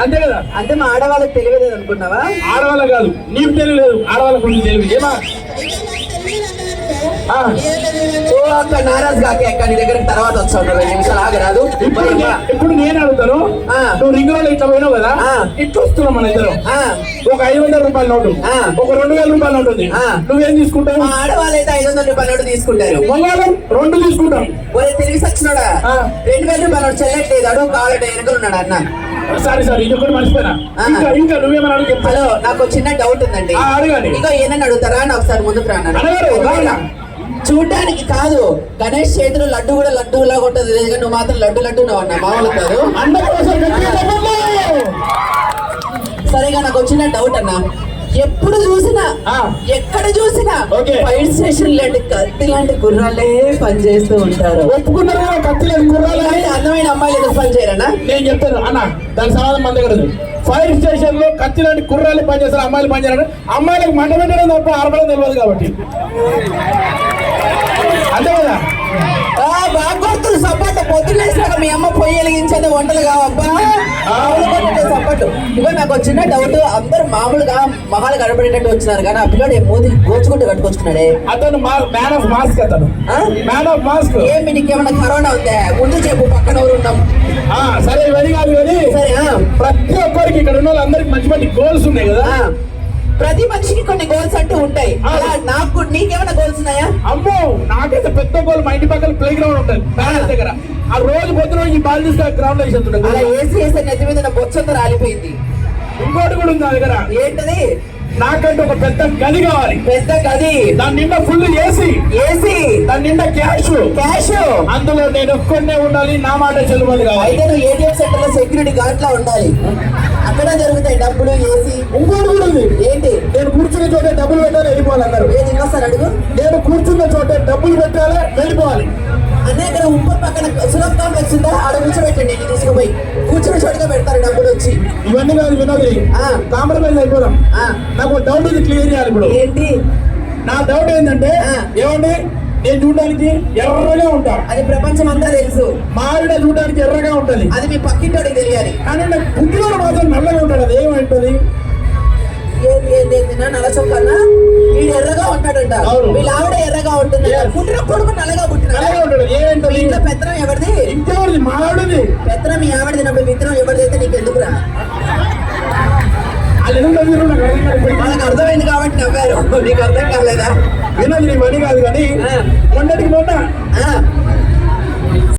అంతే కదా? అంటే మా ఆడవాళ్ళకి తెలియదు అనుకున్నావా? ఆడవాళ్ళ కాదు నీకు తెలియలేదు. ఆడవాళ్ళ గురించి తెలియదు. ఏమా? ఆ, ఓ అక్క నారాజ్ కాకి అక్క నీ దగ్గర తర్వాత వచ్చావు నువ్వు. రెండు నిమిషాలు ఆగరాదు. ఇప్పుడు నే- ఇప్పుడు నేను అడుగుతాను. ఆ. నువ్వు రింగ్ రోడ్ ఇట్లా పోయినావు కదా? ఆ. ఇట్లా వస్తున్నావు మన ఇద్దరు. ఆ, ఒక ఐదు వందల రూపాయల నోటు ఆ. ఒక రెండు వేల రూపాయల నోటు ఉంది. ఆ. నువ్వేం తీసుకుంటావు? మా ఆడవాళ్ళు అయితే ఐదు వందల రూపాయల నోటు తీసుకుంటారు. మంగళవారం రెండు తీసుకుంటాం. ఒరే తెలివి సచ్చినోడా? ఆ. రెండు వేల రూపాయల నోటు చెల్లట్లేదు. అడుగు కావాలంటే వెనకలు ఉన్నాడు అన్న. సారీ సారీ ఇది ఒకటి మర్చిపోయినా. ఇంకా ఇంకా నువ్వేమని అడుగు హలో నాకు చిన్న డౌట్ ఉందండి అడగండి. ఇంకో ఏనని అడుగుతారా అని ఒకసారి ముందుకు రాను? చూడడానికి కాదు గణేష్ చేతిలో లడ్డు కూడా లడ్డు లాగా ఉంటది నువ్వు మాత్రం లడ్డు లడ్డు అన్న మామూలు కాదు. సరేగా నాకు వచ్చిన డౌట్ అన్న ఎప్పుడు చూసినా. ఎక్కడ చూసినా. ఫైర్ స్టేషన్ లాంటి కత్తి లాంటి గుర్రాలే పనిచేస్తూ ఉంటారు. ఒప్పుకున్నారు? కదా, కుర్రాలు అని. ఇలాంటి అందమైన అమ్మాయిలు ఎందుకు పని చేయరన్నా నేను చెప్తాను. అన్న దాని సమాధానం మన దగ్గర ఫైర్ స్టేషన్లో కత్తి లాంటి కుర్రాలు పనిచేస్తారు అమ్మాయిలు పనిచేయరు అమ్మాయిలకు మంట పెట్టడం తప్ప ఆడపడం తెలియదు కాబట్టి. అంతే కదా? మీ అమ్మ పొయ్యి వెలిగించేది వంటలు కావబ్బా. ఇగో నాకు చిన్న డౌట్ అందరూ మామూలుగా మహాలు కనబడేటట్టు వచ్చినారు కానీ ఆ పిల్లడు మూతి గోచుకుంటూ కట్టుకొచ్చుకున్నాడే? అతను మ్యాన్ ఆఫ్ మాస్క్ అతను? మ్యాన్ ఆఫ్ మాస్క్ ఏమి నీకేమన్నా కరోనా ఉందా? ముందు చెప్పు పక్కన ఎవరు ఉన్నాం? సరే ఇవన్నీ కాదు కానీ సరే. ప్రతి ఒక్కరికి ఇక్కడ ఉన్న వాళ్ళందరికి మంచి మంచి గోల్స్ ఉన్నాయి కదా. ప్రతి మనిషికి కొన్ని గోల్స్ అంటూ ఉంటాయి. అలా నాకు నీకేమైనా గోల్స్ ఉన్నాయా? అమ్మో నాకైతే పెద్ద గోల్ మా ఇంటి పక్కన ప్లే గ్రౌండ్ ఉంటుంది దగ్గర. ఆ రోజు పొద్దున ఈ బాల్ తీసుకొని గ్రౌండ్లో అలా వేసేస్తుండే ఏసీ వేసే నెత్తి మీద నా బొచ్చంతా రాలిపోయింది. ఇంకోటి కూడా ఉంది నా దగ్గర. ఏంటది? నాకంటే ఒక పెద్ద గది కావాలి. పెద్ద గది. దాని నిండా ఫుల్ ఏసీ. ఏసీ? దాని నిండా క్యాష్. క్యాష్? అందులో నేను ఒక్కనే ఉండాలి నా మాట చెల్లుబడి కావాలి. అయితే నువ్వు ఏటీఎం సెంటర్లో సెక్యూరిటీ గార్డ్ లా ఉండాలి. అక్కడ జరుగుతాయి డబ్బులు ఏసీ. ఇంకోటి కూడా ఉంది. ఏంటి? నేను కూర్చున్న చోటే డబ్బులు పెట్టాలి వెళ్ళిపోవాలన్నారు ఏది ఇంకోసారి అడుగు? నేను కూర్చున్న చోటే డబ్బులు పెట్టాలి వెళ్ళిపోవాలి. అన్న ఇక్కడ ఉప్పు పక్కన సులభ కాంప్లెక్స్ ఉందా? ఆడ కూర్చోబెట్టండి తీసుకుపోయి. కూర్చున్న చోటుగా పెడతారు డబ్బులు వచ్చి. ఇవన్నీ కాదు వినోది. కాంప్రమైజ్ అయిపోదాం. నాకు డౌట్ ఇది క్లియర్ చేయాలి ఇప్పుడు. ఏంటి? నా డౌట్ ఏంటంటే. ఏమండి? నేను చూడడానికి ఎర్రగా ఉంటా. అది ప్రపంచం అంతా తెలుసు. మా ఆవిడ చూడడానికి ఎర్రగా ఉంటది. అది మీ పక్కింటోడికి తెలియాలి. కానీ నాకు బుద్ధిలో మాత్రం నల్లగా ఉంటాడు. అది ఏమంటది? ఏంది ఏంది ఏంది నా నల్ల చొక్కన్నా వీడు ఎర్రగా ఉంటాడంట. అవును. వీళ్ళ ఉంటుంది. పుట్టిన కొడుకు నల్లగా పుట్టిన ఇంట్లో పెత్తనం ఎవరిది? ఇంకెవరిది మా ఆవిడది. పెత్తనం మీ ఆవిడ తిన్నప్పుడు విత్తనం ఎవరిదైతే నీకు ఎందుకురా? వాళ్ళకి అర్థమైంది కాబట్టి నవ్వారు. నీకు అర్థం కాలేదా? వినోది నీ పని కాదు కానీ. మొన్నటికి మొన్న